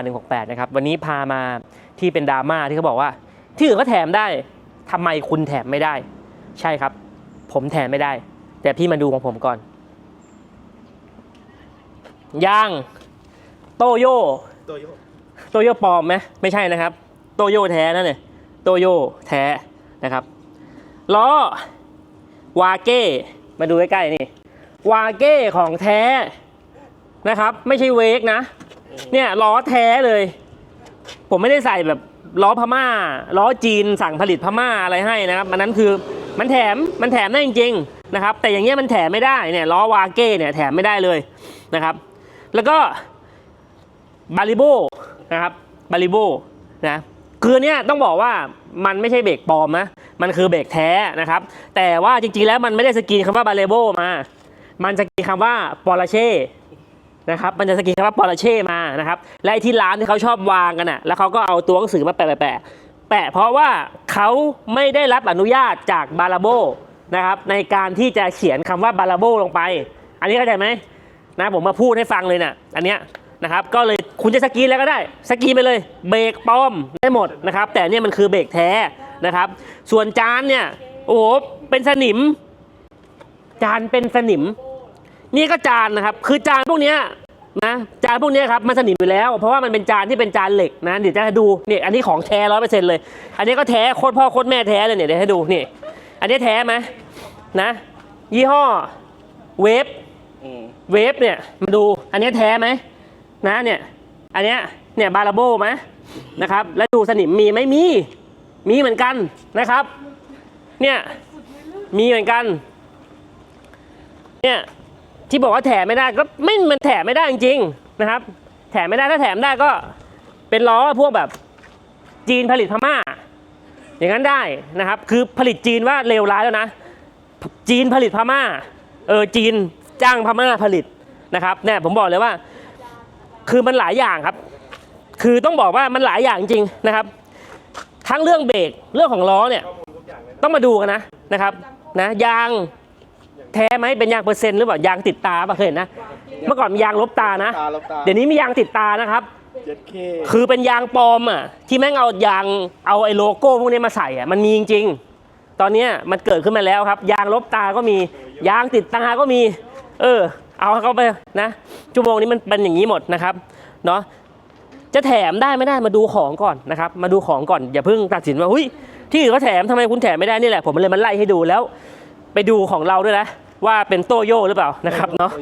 168 นะครับ วันนี้พามาที่เป็นดราม่าที่เขาบอกว่า ที่อื่นก็แถมได้ทำไมคุณแถมไม่ได้ ใช่ครับ ผมแถมไม่ได้ แต่พี่มาดูของผมก่อนยางโตโยตัวโยกโตโยปลอมไหมไม่ใช่นะครับ โตโยแท้นั่นเลยโตโยแท้นะครับล้อวาเก้มาดูใกล้ๆนี่วาเก้ของแท้นะครับ ไม่ใช่เวกนะ เนี่ยล้อแท้เลย ผมไม่ได้ใส่แบบล้อพม่า ล้อจีนสั่งผลิตพม่าอะไรให้นะครับอันนั้นคือมันแถมมันแถมได้จริงๆนะครับ แต่อย่างเงี้ยมันแถมไม่ได้เนี่ยล้อวาเก้เนี่ยแถมไม่ได้เลยนะครับ แล้วก็บาริโบนะครับบาริโบนะคือเนี้ยต้องบอกว่ามันไม่ใช่เบรกปลอมนะมันคือเบรกแท้นะครับ แต่ว่าจริงๆแล้วมันไม่ได้สกรีนคำว่าบาริโบมา มันจะกรีนคำว่าปอร์เช่ นะครับมันจะสกรีนคำว่าปอร์เช่มานะครับและไอ้ที่ร้านที่เขาชอบวางกันอะแล้วเขาก็เอาตัวหนังสือมาแปะแปะแปะเพราะว่าเขาไม่ได้รับอนุญาตจากบาราโบนะครับในการที่จะเขียนคำว่าบาราโบลงไป อันนี้เข้าใจไหมนะผมมาพูดให้ฟังเลยนะอันเนี้ยนะครับก็เลยคุณจะสกีแล้วก็ได้สกีไปเลยเบรกปลอมได้หมดนะครับแต่เนี่ยมันคือเบรกแท้นะครับ ส่วนจานเนี่ยโอ้โหเป็นสนิม จานเป็นสนิม นี่ก็จานนะครับ คือจานพวกนี้นะจานพวกนี้ครับมันสนิมอยู่แล้ว เพราะว่ามันเป็นจานที่เป็นจานเหล็กนะเดี๋ยวจะให้ดูเนี่ยอันนี้ของแท้ร้อยเปอร์เซ็นต์เลย อันนี้ก็แท้โคตรพ่อโคตรแม่แท้เลยเนี่ยเดี๋ยวให้ดูนี่อันนี้แท้ไหมนะ ยี่ห้อเวฟเวฟเนี่ยมาดูอันนี้แท้ไหมนะเนี่ยอันเนี้ยเนี่ยบาราโบไหมนะครับแล้วดูสนิมมีไหมมี มีเหมือนกันนะครับ เนี่ยมีเหมือนกัน เนี่ย ที่บอกว่าแถมไม่ได้ก็ไม่มันแถมไม่ได้จริงๆนะครับ แถมไม่ได้ถ้าแถมได้ก็เป็นล้อพวกแบบจีนผลิตพม่า อย่างนั้นได้นะครับ คือผลิตจีนว่าเลวร้ายแล้วนะ จีนผลิตพม่าเออจีนจ้างพม่าผลิตนะครับเนี่ยผมบอกเลยว่า คือมันหลายอย่างครับ คือต้องบอกว่ามันหลายอย่างจริงๆนะครับ ทั้งเรื่องเบรกเรื่องของล้อเนี่ยต้องมาดูกันนะนะครับนะยาง แท้ไหมเป็นยางเปอร์เซ็นต์หรือเปล่ายางติดตาป่ะเคยเห็นนะเมื่อก่อนมียางลบตานะ ตาลบตา เดี๋ยวนี้มียางติดตานะครับ เจ็ดเคคือเป็นยางปลอมอะที่แม่งเอายางเอาไอ้โลโก้พวกนี้มาใส่อะมันมีจริงๆ ตอนเนี้ยมันเกิดขึ้นมาแล้วครับ ยางลบตาก็มียางติดตาก็มี เออ เอาเข้าไปนะชั่วโมงนี้มันเป็นอย่างนี้หมดนะครับเนาะจะแถมได้ไม่ได้มาดูของก่อนนะครับ มาดูของก่อนอย่าเพิ่งตัดสินว่าหุ้ยที่อื่นเขาแถมทำไมคุณแถมไม่ได้นี่แหละผมเลยมาไล่ให้ดูแล้ว ไปดูของเราด้วยนะ ว่าเป็นโตโย่หรือเปล่านะครับเนาะ